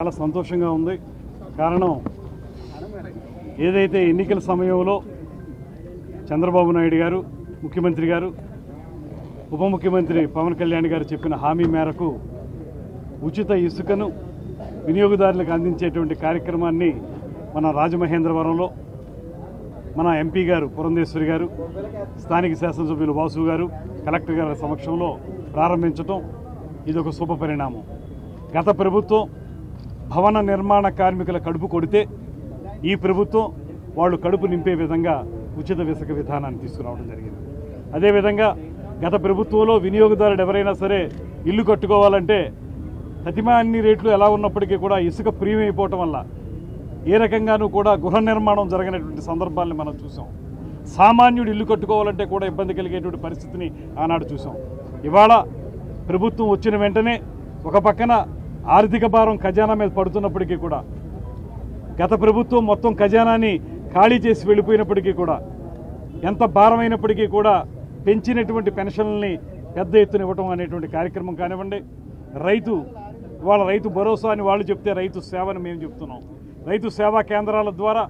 చాలా సంతోషంగా ఉంది. కారణం ఏదైతే ఎన్నికల సమయంలో చంద్రబాబు నాయుడు గారు ముఖ్యమంత్రి గారు ఉప ముఖ్యమంత్రి పవన్ కళ్యాణ్ గారు చెప్పిన హామీ మేరకు ఉచిత ఇసుకను వినియోగదారులకు అందించేటువంటి కార్యక్రమాన్ని మన రాజమహేంద్రవరంలో మన ఎంపీ గారు పురంధేశ్వరి గారు స్థానిక శాసనసభ్యులు వాసు గారు కలెక్టర్ గారి సమక్షంలో ప్రారంభించడం ఇది ఒక శుభ పరిణామం. గత ప్రభుత్వం భవన నిర్మాణ కార్మికుల కడుపు కొడితే ఈ ప్రభుత్వం వాళ్ళు కడుపు నింపే విధంగా ఉచిత ఇసుక విధానాన్ని తీసుకురావడం జరిగింది. అదేవిధంగా గత ప్రభుత్వంలో వినియోగదారుడు ఎవరైనా సరే ఇల్లు కట్టుకోవాలంటే ప్రతిమా అన్ని రేట్లు ఎలా ఉన్నప్పటికీ కూడా ఇసుక ప్రీమియం అయిపోవటం వల్ల ఏ రకంగానూ కూడా గృహ నిర్మాణం జరగనటువంటి సందర్భాల్ని మనం చూసాం. సామాన్యుడు ఇల్లు కట్టుకోవాలంటే కూడా ఇబ్బంది కలిగేటువంటి పరిస్థితిని ఆనాడు చూసాం. ఇవాళ ప్రభుత్వం వచ్చిన వెంటనే ఒక పక్కన ఆర్థిక భారం ఖజానా మీద పడుతున్నప్పటికీ కూడా గత ప్రభుత్వం మొత్తం ఖజానాని ఖాళీ చేసి వెళ్ళిపోయినప్పటికీ కూడా ఎంత భారమైనప్పటికీ కూడా పెంచినటువంటి పెన్షన్లని పెద్ద ఎత్తున ఇవ్వటం అనేటువంటి కార్యక్రమం కానివ్వండి రైతు వాళ్ళ రైతు భరోసా అని వాళ్ళు చెప్తే రైతు సేవని మేము చెప్తున్నాం. రైతు సేవా కేంద్రాల ద్వారా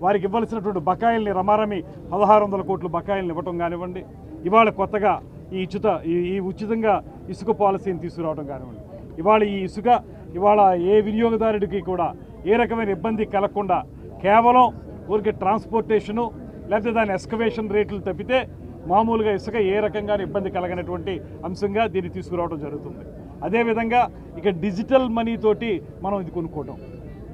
వారికి ఇవ్వాల్సినటువంటి బకాయిల్ని రమారమి పదహారు వందల కోట్లు బకాయిల్ని ఇవ్వటం కానివ్వండి ఇవాళ కొత్తగా ఈ ఉచిత ఈ- ఈ ఉచితంగా ఇసుక పాలసీని తీసుకురావడం కానివ్వండి. ఇవాళ ఈ ఇసుక ఇవాళ ఏ వినియోగదారుడికి కూడా ఏ రకమైన ఇబ్బంది కలగకుండా కేవలం ఊరికి ట్రాన్స్పోర్టేషను లేకపోతే దాని ఎస్కవేషన్ రేట్లు తప్పితే మామూలుగా ఇసుక ఏ రకంగా ఇబ్బంది కలగనటువంటి అంశంగా దీన్ని తీసుకురావడం జరుగుతుంది. అదేవిధంగా ఇక డిజిటల్ మనీ తోటి మనం ఇది కొనుక్కోవటం.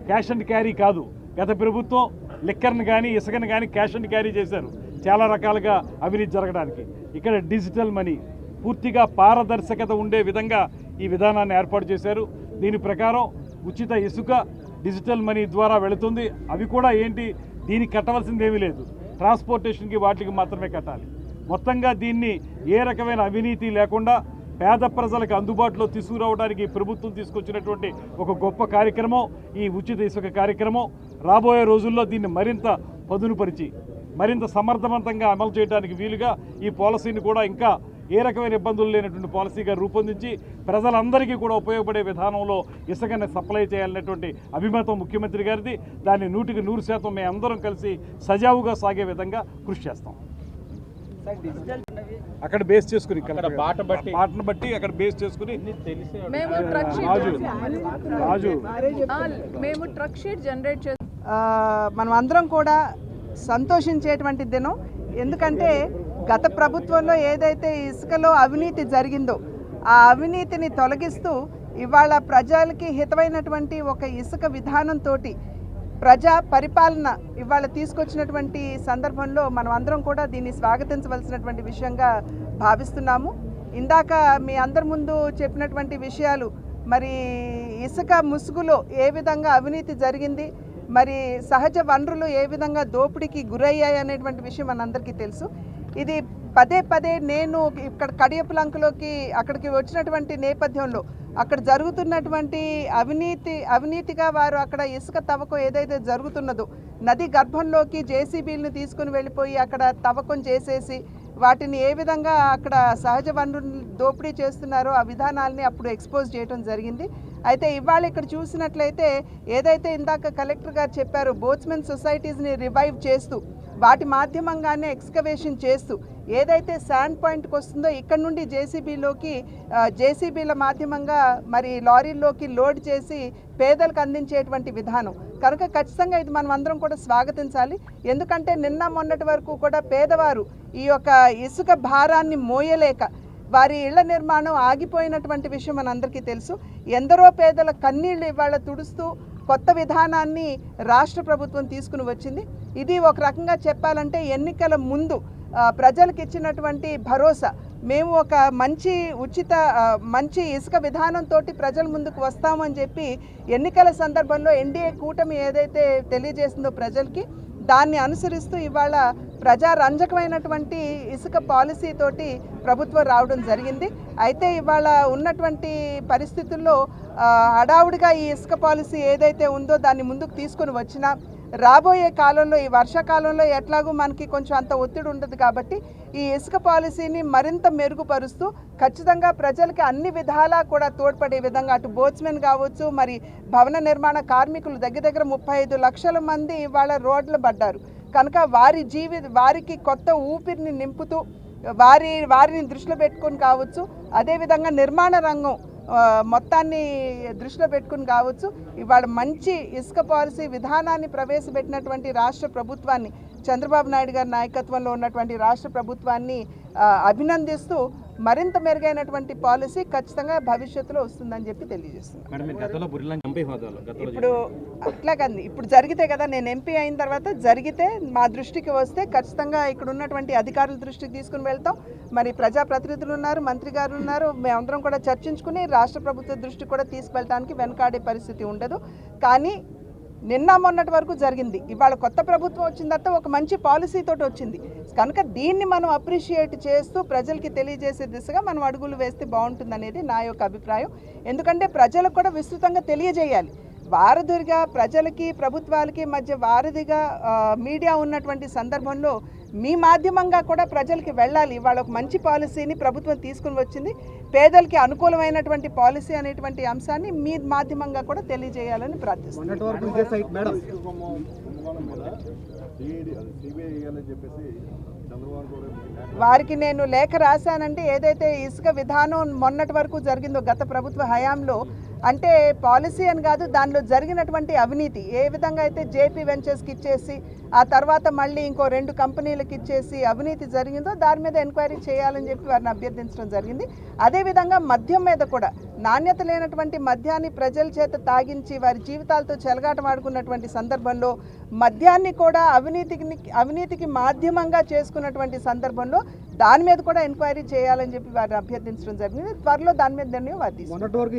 క్యాష్ అండ్ క్యారీ కాదు. గత ప్రభుత్వం లిక్కర్ని కానీ ఇసుకని కానీ క్యాష్ అండ్ క్యారీ చేశారు. చాలా రకాలుగా అవినీతి జరగడానికి. ఇక్కడ డిజిటల్ మనీ పూర్తిగా పారదర్శకత ఉండే విధంగా ఈ విధానాన్ని ఏర్పాటు చేశారు. దీని ప్రకారం ఉచిత ఇసుక డిజిటల్ మనీ ద్వారా వెళుతుంది. అవి కూడా ఏంటి? దీనికి కట్టవలసింది ఏమీ లేదు. ట్రాన్స్పోర్టేషన్కి వాటికి మాత్రమే కట్టాలి. మొత్తంగా దీన్ని ఏ రకమైన అవినీతి లేకుండా పేద ప్రజలకు అందుబాటులో తీసుకురావడానికి ప్రభుత్వం తీసుకొచ్చినటువంటి ఒక గొప్ప కార్యక్రమం ఈ ఉచిత ఇసుక కార్యక్రమం. రాబోయే రోజుల్లో దీన్ని మరింత పదునుపరిచి మరింత సమర్థవంతంగా అమలు చేయడానికి వీలుగా ఈ పాలసీని కూడా ఇంకా ఏ రకమైన ఇబ్బందులు లేనటువంటి పాలసీగా రూపొందించి ప్రజలందరికీ కూడా ఉపయోగపడే విధానంలో ఇసుకని సప్లై చేయాలనేటువంటి అభిమతం ముఖ్యమంత్రి గారిది. దాన్ని నూటికి నూరు శాతం మేము అందరం కలిసి సజావుగా సాగే విధంగా కృషి చేస్తాం. అక్కడ బేస్ చేసుకుని అక్కడ బాట బట్టి. అక్కడ బేస్ చేసుకుని తెలిసే మేము ట్రక్ రాజు షీట్ రాజు. ఆ, మేము ట్రక్ షీట్ జనరేట్ చేస్తాం. ఆ, మనం అందరం కూడా సంతోషించేటువంటి దినం. ఎందుకంటే గత ప్రభుత్వంలో ఏదైతే ఇసుకలో అవినీతి జరిగిందో ఆ అవినీతిని తొలగిస్తూ ఇవాళ ప్రజలకి హితమైనటువంటి ఒక ఇసుక విధానంతో ప్రజా పరిపాలన ఇవాళ తీసుకొచ్చినటువంటి సందర్భంలో మనం అందరం కూడా దీన్ని స్వాగతించవలసినటువంటి విషయంగా భావిస్తున్నాము. ఇందాక మీ అందరి ముందు చెప్పినటువంటి విషయాలు మరి ఇసుక ముసుగులో ఏ విధంగా అవినీతి జరిగింది మరి సహజ వనరులు ఏ విధంగా దోపిడీకి గురయ్యాయి అనేటువంటి విషయం మనందరికీ తెలుసు. ఇది పదే పదే నేను ఇక్కడ కడియపులంకలోకి అక్కడికి వచ్చినటువంటి నేపథ్యంలో అక్కడ జరుగుతున్నటువంటి అవినీతి అవినీతిగా వారు అక్కడ ఇసుక తవ్వకం ఏదైతే జరుగుతున్నదో నది గర్భంలోకి జేసీబీలను తీసుకుని వెళ్ళిపోయి అక్కడ తవ్వకం చేసేసి వాటిని ఏ విధంగా అక్కడ సహజ వనరులు దోపిడీ చేస్తున్నారో ఆ విధానాల్ని అప్పుడు ఎక్స్పోజ్ చేయడం జరిగింది. అయితే ఇవాళ ఇక్కడ చూసినట్లయితే ఏదైతే ఇందాక కలెక్టర్ గారు చెప్పారో బోట్స్మెన్ సొసైటీస్ని రివైవ్ చేస్తూ వాటి మాధ్యమంగానే ఎక్స్కవేషన్ చేస్తూ ఏదైతే శాండ్ పాయింట్కి వస్తుందో ఇక్కడ నుండి జేసీబీలోకి జేసీబీల మాధ్యమంగా మరి లారీల్లోకి లోడ్ చేసి పేదలకు అందించేటువంటి విధానం. కనుక ఖచ్చితంగా ఇది మనం అందరం కూడా స్వాగతించాలి. ఎందుకంటే నిన్న మొన్నటి వరకు కూడా పేదవారు ఈ యొక్క ఇసుక భారాన్ని మోయలేక వారి ఇళ్ళ నిర్మాణం ఆగిపోయినటువంటి విషయం మనందరికీ తెలుసు. ఎందరో పేదల కన్నీళ్ళు ఇవాళ తుడుస్తూ కొత్త విధానాన్ని రాష్ట్ర ప్రభుత్వం తీసుకుని వచ్చింది. ఇది ఒక రకంగా చెప్పాలంటే ఎన్నికల ముందు ప్రజలకు ఇచ్చినటువంటి భరోసా. మేము ఒక మంచి ఉచిత మంచి ఇసుక విధానంతో ప్రజల ముందుకు వస్తామని చెప్పి ఎన్నికల సందర్భంలో ఎన్డీఏ కూటమి ఏదైతే తెలియజేసిందో ప్రజలకి దాన్ని అనుసరిస్తూ ఇవాళ ప్రజారంజకమైనటువంటి ఇసుక పాలసీ తోటి ప్రభుత్వం రావడం జరిగింది. అయితే ఇవాళ ఉన్నటువంటి పరిస్థితుల్లో హడావుడిగా ఈ ఇసుక పాలసీ ఏదైతే ఉందో దాన్ని ముందుకు తీసుకొని వచ్చినా రాబోయే కాలంలో ఈ వర్షాకాలంలో ఎట్లాగూ మనకి కొంచెం అంత ఒత్తిడి ఉండదు కాబట్టి ఈ ఇసుక పాలసీని మరింత మెరుగుపరుస్తూ ఖచ్చితంగా ప్రజలకి అన్ని విధాలా కూడా తోడ్పడే విధంగా అటు బోట్స్మెన్ కావచ్చు మరి భవన నిర్మాణ కార్మికులు దగ్గర దగ్గర ముప్పై ఐదు లక్షల మంది ఇవాళ రోడ్లు పడ్డారు. కనుక వారి జీవి వారికి కొత్త ఊపిరిని నింపుతూ వారి వారిని దృష్టిలో పెట్టుకొని కావచ్చు అదేవిధంగా నిర్మాణ రంగం మొత్తాన్ని దృష్టిలో పెట్టుకుని కావచ్చు. ఇవాళ మంచి ఇసుక పాలసీ విధానాన్ని ప్రవేశపెట్టినటువంటి రాష్ట్ర ప్రభుత్వాన్ని చంద్రబాబు నాయుడు గారి నాయకత్వంలో ఉన్నటువంటి రాష్ట్ర ప్రభుత్వాన్ని అభినందిస్తూ మరింత మెరుగైనటువంటి పాలసీ ఖచ్చితంగా భవిష్యత్తులో వస్తుందని చెప్పి తెలియజేస్తున్నాను గతంలో ఇప్పుడు అట్లాగంది ఇప్పుడు జరిగితే కదా నేను ఎంపీ అయిన తర్వాత జరిగితే మా దృష్టికి వస్తే ఖచ్చితంగా ఇక్కడ ఉన్నటువంటి అధికారుల దృష్టికి తీసుకుని వెళ్తాం. మరి ప్రజాప్రతినిధులు ఉన్నారు మంత్రి గారు ఉన్నారు మేమందరం కూడా చర్చించుకుని రాష్ట్ర ప్రభుత్వ దృష్టికి కూడా తీసుకెళ్ళడానికి వెనకాడే పరిస్థితి ఉండదు. కానీ నిన్న మొన్నటి వరకు జరిగింది. ఇవాళ కొత్త ప్రభుత్వం వచ్చిన తర్వాత ఒక మంచి పాలసీ తోటి వచ్చింది. కనుక దీన్ని మనం అప్రిషియేట్ చేస్తూ ప్రజలకి తెలియజేసే దిశగా మనం అడుగులు వేస్తే బాగుంటుంది అనేది నా యొక్క అభిప్రాయం. ఎందుకంటే ప్రజలకు కూడా విస్తృతంగా తెలియజేయాలి. వారధిగా ప్రజలకి ప్రభుత్వాలకి మధ్య వారధిగా మీడియా ఉన్నటువంటి సందర్భంలో మీ మాధ్యమంగా కూడా ప్రజలకి వెళ్ళాలి. ఇవాళ ఒక మంచి పాలసీని ప్రభుత్వం తీసుకుని వచ్చింది. పేదలకి అనుకూలమైనటువంటి పాలసీ అనేటువంటి అంశాన్ని మీ మాధ్యమంగా కూడా తెలియజేయాలని ప్రార్థిస్తున్నాను వారికి నేను లేఖ రాశానంటే ఏదైతే ఇసుక విధానం మొన్నటి వరకు జరిగిందో గత ప్రభుత్వ హయాంలో అంటే పాలసీ అని కాదు దానిలో జరిగినటువంటి అవినీతి. ఏ విధంగా అయితే జేపీ వెంచర్స్కి ఇచ్చేసి ఆ తర్వాత మళ్ళీ ఇంకో రెండు కంపెనీలకు ఇచ్చేసి అవినీతి జరిగిందో దాని మీద ఎంక్వైరీ చేయాలని చెప్పి వారిని అభ్యర్థించడం జరిగింది. అదేవిధంగా మద్యం మీద కూడా నాణ్యత లేనటువంటి మద్యాన్ని ప్రజల చేత తాగించి వారి జీవితాలతో చెలగాటమాడుకున్నటువంటి సందర్భంలో మద్యాన్ని కూడా అవినీతికి అవినీతికి మాధ్యమంగా చేసుకున్నటువంటి సందర్భంలో దాని మీద కూడా ఎంక్వైరీ చేయాలని చెప్పి వారిని అభ్యర్థించడం జరిగింది. త్వరలో దాని మీద నిర్ణయం వారు